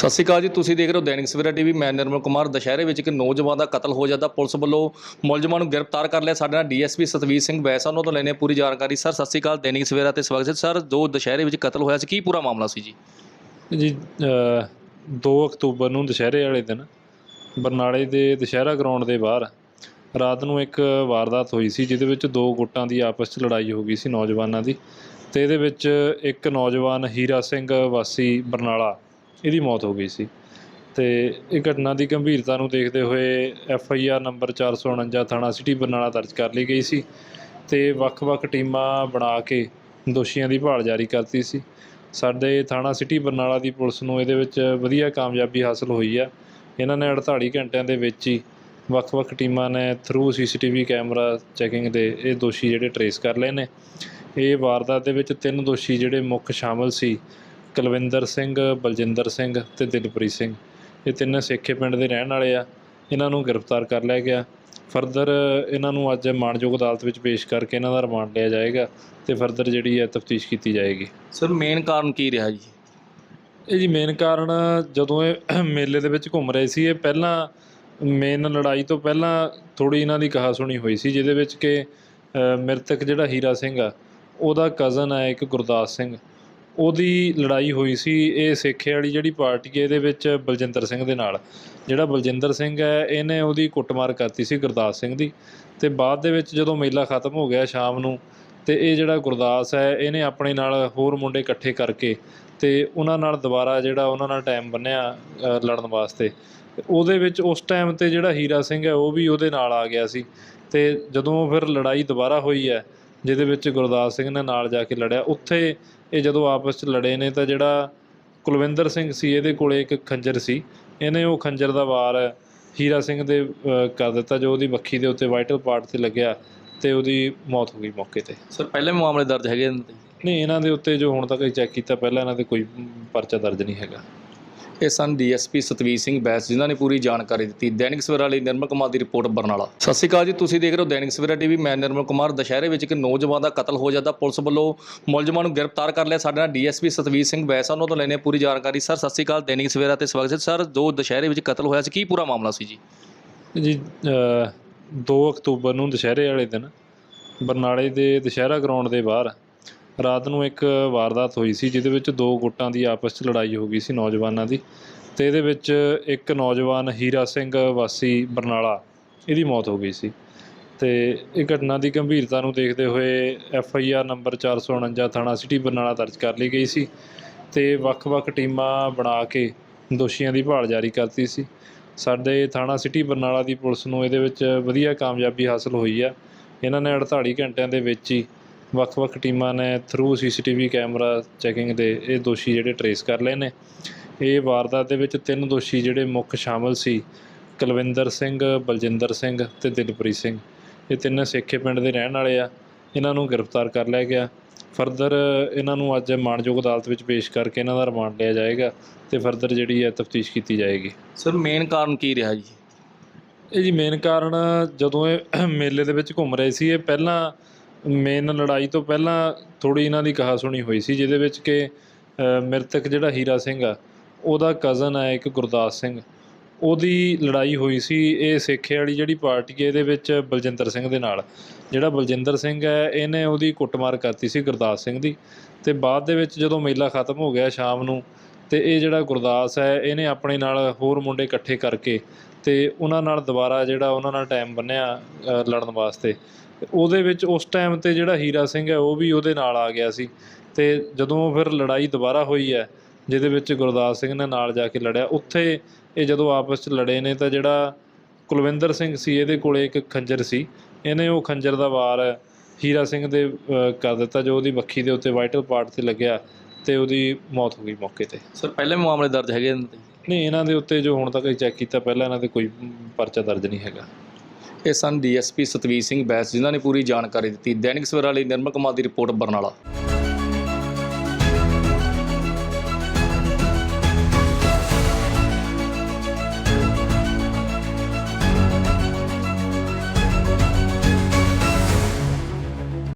ਸਤਿ ਸ਼੍ਰੀ ਅਕਾਲ ਜੀ ਤੁਸੀਂ ਦੇਖ ਰਹੇ ਹੋ ਦੈਨਿਕ ਸਵੇਰਾ ਟੀਵੀ। ਮੈਂ ਨਿਰਮਲ ਕੁਮਾਰ। ਦੁਸ਼ਹਿਰੇ ਵਿੱਚ ਇੱਕ ਨੌਜਵਾਨ ਦਾ ਕਤਲ ਹੋ ਜਾਂਦਾ। ਪੁਲਿਸ ਵੱਲੋਂ ਮੁਲਜ਼ਮਾਂ ਨੂੰ ਗ੍ਰਿਫਤਾਰ ਕਰ ਲਿਆ। ਸਾਡੇ ਨਾਲ ਡੀਐਸਪੀ ਸਤਵੀਰ ਸਿੰਘ ਬੈਸ ਆ, ਉਹਨਾਂ ਤੋਂ ਲੈਣੇ ਪੂਰੀ ਜਾਣਕਾਰੀ। ਸਰ ਸਤਿ ਸ਼੍ਰੀ ਅਕਾਲ। ਦੈਨਿਕ ਸਵੇਰਾ ਤੇ ਸਵਾਗਤ ਹੈ। ਸਰ ਜੋ ਦੁਸ਼ਹਿਰੇ ਵਿੱਚ ਕਤਲ ਹੋਇਆ ਸੀ। ਕੀ ਪੂਰਾ ਮਾਮਲਾ ਸੀ ਜੀ? ਜੀ ਅ, 2 ਅਕਤੂਬਰ ਨੂੰ ਦੁਸ਼ਹਿਰੇ ਵਾਲੇ ਦਿਨ ਬਰਨਾਲੇ ਦੇ ਦੁਸ਼ਹਿਰਾ ਗਰਾਊਂਡ ਦੇ ਬਾਹਰ ਰਾਤ ਨੂੰ ਇੱਕ ਵਾਰਦਾਤ ਹੋਈ ਸੀ ਜਿਹਦੇ ਵਿੱਚ ਦੋ ਗੁੱਟਾਂ ਦੀ ਆਪਸ 'ਚ ਲੜਾਈ ਹੋ ਗਈ ਸੀ ਨੌਜਵਾਨਾਂ ਦੀ ਤੇ ਇਹਦੇ ਵਿੱਚ ਇੱਕ ਨੌਜਵਾਨ ਹੀਰਾ ਸਿੰਘ ਵਾਸੀ ਬਰਨਾਲਾ ਇਹਦੀ ਮੌਤ ਹੋ ਗਈ ਸੀ। ਤੇ ਇਹ ਘਟਨਾ ਦੀ ਗੰਭੀਰਤਾ ਨੂੰ ਦੇਖਦੇ ਹੋਏ ਐਫ ਆਈ ਆਰ ਨੰਬਰ 449 ਥਾਣਾ ਸਿਟੀ ਬਰਨਾਲਾ ਦਰਜ ਕਰ ਲਈ ਗਈ ਸੀ ਤੇ ਵੱਖ-ਵੱਖ ਟੀਮਾਂ ਬਣਾ ਕੇ ਦੋਸ਼ੀਆਂ ਦੀ ਭਾਲ ਜਾਰੀ ਕਰਤੀ ਸੀ। ਸਾਡੇ ਥਾਣਾ ਸਿਟੀ ਬਰਨਾਲਾ ਦੀ ਪੁਲਿਸ ਨੂੰ ਇਹਦੇ ਵਿੱਚ ਵਧੀਆ ਕਾਮਯਾਬੀ ਹਾਸਲ ਹੋਈ ਆ। ਇਹਨਾਂ ਨੇ 48 ਘੰਟਿਆਂ ਦੇ ਵਿੱਚ ਹੀ ਵੱਖ-ਵੱਖ ਟੀਮਾਂ ਨੇ ਥਰੂ ਸੀਸੀਟੀਵੀ ਕੈਮਰਾ ਚੈਕਿੰਗ ਦੇ ਇਹ ਦੋਸ਼ੀ ਜਿਹੜੇ ਟਰੇਸ ਕਰ ਲਏ ਨੇ। ਇਹ ਵਾਰਦਾਤ ਦੇ ਵਿੱਚ ਤਿੰਨ ਦੋਸ਼ੀ ਜਿਹੜੇ ਮੁੱਖ ਸ਼ਾਮਲ ਸੀ। ਕੁਲਵਿੰਦਰ ਸਿੰਘ ਬਲਜਿੰਦਰ ਸਿੰਘ ਤੇ ਦਿਲਪ੍ਰੀਤ ਸਿੰਘ। ਇਹ ਤਿੰਨੇ ਸੇਖੇ ਪਿੰਡ ਦੇ ਰਹਿਣ ਵਾਲੇ ਆ। ਇਹਨਾਂ ਨੂੰ ਗ੍ਰਿਫਤਾਰ ਕਰ ਲਿਆ ਗਿਆ। ਫਰਦਰ ਇਹਨਾਂ ਨੂੰ ਅੱਜ ਮਾਣਯੋਗ ਅਦਾਲਤ ਵਿੱਚ ਪੇਸ਼ ਕਰਕੇ ਇਹਨਾਂ ਦਾ ਰਿਮਾਂਡ ਲਿਆ ਜਾਏਗਾ ਤੇ ਫਰਦਰ ਜਿਹੜੀ ਹੈ ਤਫਤੀਸ਼ ਕੀਤੀ ਜਾਏਗੀ। ਸਰ ਮੇਨ ਕਾਰਨ ਕੀ ਰਿਹਾ ਜੀ? ਇਹ ਜੀ ਮੇਨ ਕਾਰਨ ਜਦੋਂ ਇਹ ਮੇਲੇ ਦੇ ਵਿੱਚ ਘੁੰਮ ਰਹੇ ਸੀ ਇਹ ਪਹਿਲਾਂ ਮੇਨ ਲੜਾਈ ਤੋਂ ਪਹਿਲਾਂ ਥੋੜੀ ਇਹਨਾਂ ਦੀ ਕਹਾ ਸੁਣੀ ਹੋਈ ਸੀ ਜਿਹਦੇ ਵਿੱਚ ਕਿ ਮ੍ਰਿਤਕ ਜਿਹੜਾ ਹੀਰਾ ਸਿੰਘ ਆ ਉਹਦਾ ਕਜ਼ਨ ਹੈ ਇੱਕ ਗੁਰਦਾਸ ਸਿੰਘ। ਉਹਦੀ ਲੜਾਈ ਹੋਈ ਸੀ ਇਹ ਸੇਖੇ ਵਾਲੀ ਜਿਹੜੀ ਪਾਰਟੀ ਹੈ, ਇਹਦੇ ਵਿੱਚ ਬਲਜਿੰਦਰ ਸਿੰਘ ਦੇ ਨਾਲ। ਜਿਹੜਾ ਬਲਜਿੰਦਰ ਸਿੰਘ ਹੈ, ਇਹਨੇ ਉਹਦੀ ਕੁੱਟਮਾਰ ਕਰਤੀ ਸੀ ਗੁਰਦਾਸ ਸਿੰਘ ਦੀ ਤੇ ਬਾਅਦ ਦੇ ਵਿੱਚ ਜਦੋਂ ਮੇਲਾ ਖਤਮ ਹੋ ਗਿਆ ਸ਼ਾਮ ਨੂੰ ਤੇ ਇਹ ਜਿਹੜਾ ਗੁਰਦਾਸ ਹੈ, ਇਹਨੇ ਆਪਣੇ ਨਾਲ ਹੋਰ ਮੁੰਡੇ ਇਕੱਠੇ ਕਰਕੇ ਤੇ ਉਹਨਾਂ ਨਾਲ ਦੁਬਾਰਾ ਜਿਹੜਾ ਉਹਨਾਂ ਨਾਲ ਟਾਈਮ ਬੰਨਿਆ ਲੜਨ ਵਾਸਤੇ। ਉਹਦੇ ਵਿੱਚ ਉਸ ਟਾਈਮ ਤੇ ਜਿਹੜਾ ਹੀਰਾ ਸਿੰਘ ਹੈ, ਉਹ ਵੀ ਉਹਦੇ ਨਾਲ ਆ ਗਿਆ ਸੀ ਤੇ ਜਦੋਂ ਫਿਰ ਲੜਾਈ ਦੁਬਾਰਾ ਹੋਈ ਹੈ, ਜਿਹਦੇ ਵਿੱਚ ਗੁਰਦਾਸ ਸਿੰਘ ਨੇ ਨਾਲ ਜਾ ਕੇ ਲੜਿਆ। ਉੱਥੇ ਇਹ ਜਦੋਂ ਆਪਸ 'ਚ ਲੜੇ ਨੇ ਤਾਂ ਜਿਹੜਾ ਕੁਲਵਿੰਦਰ ਸਿੰਘ ਸੀ ਇਹਦੇ ਕੋਲੇ ਇੱਕ ਖੰਜਰ ਸੀ। ਇਹਨੇ ਉਹ ਖੰਜਰ ਦਾ ਵਾਰ ਹੀਰਾ ਸਿੰਘ ਦੇ ਕਰ ਦਿੱਤਾ ਜੋ ਉਹਦੀ ਬੱਖੀ ਦੇ ਉੱਤੇ ਵਾਈਟਲ ਪਾਰਟ ਤੇ ਲੱਗਿਆ ਤੇ ਉਹਦੀ ਮੌਤ ਹੋ ਗਈ ਮੌਕੇ ਤੇ। ਸਰ ਪਹਿਲੇ ਮਾਮਲੇ ਦਰਜ ਹੈਗੇ? ਨਹੀਂ ਇਹਨਾਂ ਦੇ ਉੱਤੇ ਜੋ ਹੁਣ ਤੱਕ ਚੈੱਕ ਕੀਤਾ ਪਹਿਲਾਂ ਇਹਨਾਂ ਤੇ ਕੋਈ ਪਰਚਾ ਦਰਜ ਨਹੀਂ ਹੈਗਾ। ਇਹ ਸਨ ਡੀਐਸਪੀ ਸਤਵੀਰ ਸਿੰਘ ਬੈਸ ਜਿਨ੍ਹਾਂ ਨੇ ਪੂਰੀ ਜਾਣਕਾਰੀ ਦਿੱਤੀ। ਦੈਨਿਕ ਸਵੇਰਾ ਲਈ ਨਿਰਮਲ ਕੁਮਾਰ ਦੀ ਰਿਪੋਰਟ ਬਰਨਾਲਾ। ਸਤਿ ਸ਼੍ਰੀ ਅਕਾਲ ਜੀ ਤੁਸੀਂ ਦੇਖ ਰਹੇ ਹੋ ਦੈਨਿਕ ਸਵੇਰਾ ਟੀਵੀ। ਮੈਂ ਨਿਰਮਲ ਕੁਮਾਰ। ਦੁਸ਼ਹਿਰੇ ਵਿੱਚ ਇੱਕ ਨੌਜਵਾਨ ਦਾ ਕਤਲ ਹੋ ਜਾਂਦਾ। ਪੁਲਿਸ ਵੱਲੋਂ ਮੁਲਜ਼ਮਾਂ ਨੂੰ ਗ੍ਰਿਫਤਾਰ ਕਰ ਲਿਆ। ਸਾਡੇ ਨਾਲ ਡੀਐਸਪੀ ਸਤਵੀਰ ਸਿੰਘ ਬੈਸ ਆ, ਉਹਨਾਂ ਤੋਂ ਲੈਣੇ ਪੂਰੀ ਜਾਣਕਾਰੀ। ਸਰ ਸਤਿ ਸ਼੍ਰੀ ਅਕਾਲ। ਦੈਨਿਕ ਸਵੇਰਾ ਤੇ ਸਵਾਗਤ ਹੈ। ਸਰ ਜੋ ਦੁਸ਼ਹਿਰੇ ਵਿੱਚ ਕਤਲ ਹੋਇਆ ਸੀ ਕੀ ਪੂਰਾ ਮਾਮਲਾ ਸੀ ਜੀ? ਜੀ ਅ, 2 ਅਕਤੂਬਰ ਨੂੰ ਦੁਸ਼ਹਿਰੇ ਵਾਲੇ ਦਿਨ ਬਰਨਾਲੇ ਦੇ ਦੁਸ਼ਹਿਰਾ ਗਰਾਊਂਡ ਦੇ ਬਾਹਰ ਰਾਤ ਨੂੰ ਇੱਕ ਵਾਰਦਾਤ ਹੋਈ ਸੀ, ਜਿਹਦੇ ਵਿੱਚ ਦੋ ਗੁੱਟਾਂ ਦੀ ਆਪਸ 'ਚ ਲੜਾਈ ਹੋ ਗਈ ਸੀ ਨੌਜਵਾਨਾਂ ਦੀ ਤੇ ਇਹਦੇ ਵਿੱਚ ਇੱਕ ਨੌਜਵਾਨ ਹੀਰਾ ਸਿੰਘ ਵਾਸੀ ਬਰਨਾਲਾ, ਇਹਦੀ ਮੌਤ ਹੋ ਗਈ ਸੀ। ਤੇ ਇਹ ਘਟਨਾ ਦੀ ਗੰਭੀਰਤਾ ਨੂੰ ਦੇਖਦੇ ਹੋਏ ਐਫ ਆਈ ਆਰ ਨੰਬਰ 449 ਥਾਣਾ ਸਿਟੀ ਬਰਨਾਲਾ ਦਰਜ ਕਰ ਲਈ ਗਈ ਸੀ ਤੇ ਵੱਖ-ਵੱਖ ਟੀਮਾਂ ਬਣਾ ਕੇ ਦੋਸ਼ੀਆਂ ਦੀ ਭਾਲ ਜਾਰੀ ਕਰਤੀ ਸੀ। ਸਾਡੇ ਥਾਣਾ ਸਿਟੀ ਬਰਨਾਲਾ ਦੀ ਪੁਲਿਸ ਨੂੰ ਇਹਦੇ ਵਿੱਚ ਵਧੀਆ ਕਾਮਯਾਬੀ ਹਾਸਲ ਹੋਈ ਆ। ਇਹਨਾਂ ਨੇ 48 ਘੰਟਿਆਂ ਦੇ ਵਿੱਚ ਹੀ ਵੱਖ-ਵੱਖ ਟੀਮਾਂ ਨੇ ਥਰੂ ਸੀਸੀਟੀਵੀ ਕੈਮਰਾ ਚੈਕਿੰਗ ਦੇ ਇਹ ਦੋਸ਼ੀ ਜਿਹੜੇ ਟਰੇਸ ਕਰ ਲਏ ਨੇ। ਇਹ ਵਾਰਦਾਤ ਦੇ ਵਿੱਚ ਤਿੰਨ ਦੋਸ਼ੀ ਜਿਹੜੇ ਮੁੱਖ ਸ਼ਾਮਲ ਸੀ ਕੁਲਵਿੰਦਰ ਸਿੰਘ ਬਲਜਿੰਦਰ ਸਿੰਘ ਤੇ ਦਿਲਪ੍ਰੀਤ ਸਿੰਘ। ਇਹ ਤਿੰਨੇ ਸੇਖੇ ਪਿੰਡ ਦੇ ਰਹਿਣ ਵਾਲੇ ਆ। ਇਹਨਾਂ ਨੂੰ ਗ੍ਰਿਫਤਾਰ ਕਰ ਲਿਆ ਗਿਆ। ਫਰਦਰ ਇਹਨਾਂ ਨੂੰ ਅੱਜ ਮਾਣਯੋਗ ਅਦਾਲਤ ਵਿੱਚ ਪੇਸ਼ ਕਰਕੇ ਇਹਨਾਂ ਦਾ ਰਿਮਾਂਡ ਲਿਆ ਜਾਏਗਾ ਤੇ ਫਰਦਰ ਜਿਹੜੀ ਹੈ ਤਫਤੀਸ਼ ਕੀਤੀ ਜਾਏਗੀ। ਸਰ ਮੇਨ ਕਾਰਨ ਕੀ ਰਿਹਾ ਜੀ? ਇਹ ਜੀ ਮੇਨ ਕਾਰਨ ਜਦੋਂ ਇਹ ਮੇਲੇ ਦੇ ਵਿੱਚ ਘੁੰਮ ਰਹੇ ਸੀ ਇਹ ਪਹਿਲਾਂ ਮੇਨ ਲੜਾਈ ਤੋਂ ਪਹਿਲਾਂ ਥੋੜੀ ਇਹਨਾਂ ਦੀ ਕਹਾ ਸੁਣੀ ਹੋਈ ਸੀ, ਜਿਹਦੇ ਵਿੱਚ ਕਿ ਮ੍ਰਿਤਕ ਜਿਹੜਾ ਹੀਰਾ ਸਿੰਘ ਆ, ਉਹਦਾ ਕਜ਼ਨ ਹੈ ਇੱਕ ਗੁਰਦਾਸ ਸਿੰਘ। ਉਹਦੀ ਲੜਾਈ ਹੋਈ ਸੀ ਇਹ ਸੇਖੇ ਵਾਲੀ ਜਿਹੜੀ ਪਾਰਟੀ ਹੈ, ਇਹਦੇ ਵਿੱਚ ਬਲਜਿੰਦਰ ਸਿੰਘ ਦੇ ਨਾਲ। ਜਿਹੜਾ ਬਲਜਿੰਦਰ ਸਿੰਘ ਹੈ, ਇਹਨੇ ਉਹਦੀ ਕੁੱਟਮਾਰ ਕਰਤੀ ਸੀ ਗੁਰਦਾਸ ਸਿੰਘ ਦੀ। ਤੇ ਬਾਅਦ ਦੇ ਵਿੱਚ ਜਦੋਂ ਮੇਲਾ ਖਤਮ ਹੋ ਗਿਆ ਸ਼ਾਮ ਨੂੰ, ਤੇ ਇਹ ਜਿਹੜਾ ਗੁਰਦਾਸ ਹੈ, ਇਹਨੇ ਆਪਣੇ ਨਾਲ ਹੋਰ ਮੁੰਡੇ ਇਕੱਠੇ ਕਰਕੇ ਤੇ ਉਹਨਾਂ ਨਾਲ ਦੁਬਾਰਾ ਜਿਹੜਾ ਉਹਨਾਂ ਨਾਲ ਟਾਈਮ ਬੰਨਿਆ ਲੜਨ ਵਾਸਤੇ ਉਹਦੇ ਵਿੱਚ ਉਸ ਟਾਈਮ ਤੇ ਜਿਹੜਾ ਹੀਰਾ ਸਿੰਘ ਹੈ ਉਹ ਵੀ ਉਹਦੇ ਨਾਲ ਆ ਗਿਆ ਸੀ। ਤੇ ਜਦੋਂ ਫਿਰ ਲੜਾਈ ਦੁਬਾਰਾ ਹੋਈ ਹੈ ਜਿਹਦੇ ਵਿੱਚ ਗੁਰਦਾਸ ਸਿੰਘ ਨੇ ਨਾਲ ਜਾ ਕੇ ਲੜਿਆ। ਉੱਥੇ ਇਹ ਜਦੋਂ ਆਪਸ 'ਚ ਲੜੇ ਨੇ ਤਾਂ ਜਿਹੜਾ ਕੁਲਵਿੰਦਰ ਸਿੰਘ ਸੀ ਇਹਦੇ ਕੋਲੇ ਇੱਕ ਖੰਜਰ ਸੀ। ਇਹਨੇ ਉਹ ਖੰਜਰ ਦਾ ਵਾਰ ਹੀਰਾ ਸਿੰਘ ਦੇ ਕਰ ਦਿੱਤਾ ਜੋ ਉਹਦੀ ਬੱਖੀ ਦੇ ਉੱਤੇ ਵਾਈਟਲ ਪਾਰਟ ਤੇ ਲੱਗਿਆ ਤੇ ਉਹਦੀ ਮੌਤ ਹੋ ਗਈ ਮੌਕੇ ਤੇ। ਸਰ ਪਹਿਲੇ ਮਾਮਲੇ ਦਰਜ ਹੈਗੇ? ਨਹੀਂ ਇਹਨਾਂ ਦੇ ਉੱਤੇ ਜੋ ਹੁਣ ਤੱਕ ਚੈੱਕ ਕੀਤਾ ਪਹਿਲਾਂ ਇਹਨਾਂ ਤੇ ਕੋਈ ਪਰਚਾ ਦਰਜ ਨਹੀਂ ਹੈਗਾ। ਇਹ ਸਨ ਡੀਐਸਪੀ ਸਤਵੀਰ ਸਿੰਘ ਬੈਸ, ਜਿਨ੍ਹਾਂ ਨੇ ਪੂਰੀ ਜਾਣਕਾਰੀ ਦਿੱਤੀ। ਦੈਨਿਕ ਸਵੇਰਾ ਲਈ ਨਿਰਮਲ ਕੁਮਾਰ ਦੀ ਰਿਪੋਰਟ ਬਰਨਾਲਾ।